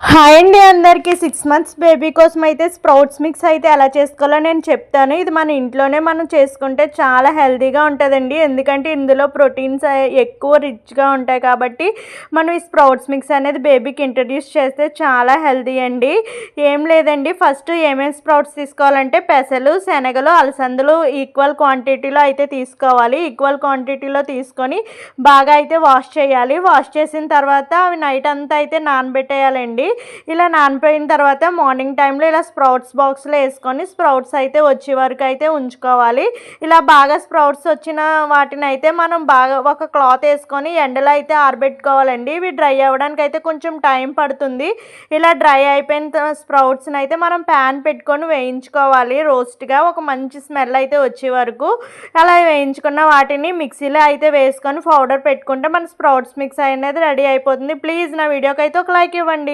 Hi అండి అందరికీ. Six months baby కోసం అయితే స్ప్రౌట్స్ మిక్స్ అయితే ఎలా చేసుకోవాలో నేను చెప్తాను. ఇది మన ఇంట్లోనే మనం చేసుకుంటే చాలా హెల్తీగా ఉంటుందండి. ఎందుకంటే ఇందులో ప్రోటీన్స్ ఎక్కువ రిచ్గా ఉంటాయి కాబట్టి మనం ఈ స్ప్రౌట్స్ మిక్స్ అనేది బేబీకి ఇంట్రడ్యూస్ చేస్తే చాలా హెల్తీ అండి. ఏం లేదండి. ఫస్ట్ ఏమేమి స్ప్రౌట్స్ తీసుకోవాలంటే పెసలు శనగలు అలసందలు ఈక్వల్ క్వాంటిటీలో అయితే తీసుకోవాలి. ఈక్వల్ క్వాంటిటీలో తీసుకొని బాగా అయితే వాష్ చేయాలి. వాష్ చేసిన తర్వాత అవి నైట్ అంతా అయితే నానబెట్టేయాలండి. ఇలా నానిపోయిన తర్వాత మార్నింగ్ టైంలో ఇలా స్ప్రౌట్స్ బాక్స్లో వేసుకొని స్ప్రౌట్స్ అయితే వచ్చే వరకు అయితే ఉంచుకోవాలి. ఇలా బాగా స్ప్రౌట్స్ వచ్చిన వాటిని అయితే మనం బాగా ఒక క్లాత్ వేసుకొని ఎండలో అయితే ఆరబెట్టుకోవాలండి. ఇవి డ్రై అవ్వడానికి అయితే కొంచెం టైం పడుతుంది. ఇలా డ్రై అయిపోయిన స్ప్రౌట్స్ని అయితే మనం ప్యాన్ పెట్టుకొని వేయించుకోవాలి. రోస్ట్గా ఒక మంచి స్మెల్ అయితే వచ్చే వరకు అలా వేయించుకున్న వాటిని మిక్సీలో అయితే వేసుకొని పౌడర్ పెట్టుకుంటే మన స్ప్రౌట్స్ మిక్స్ అనేది రెడీ అయిపోతుంది. ప్లీజ్ నా వీడియోకి అయితే ఒక లైక్ ఇవ్వండి.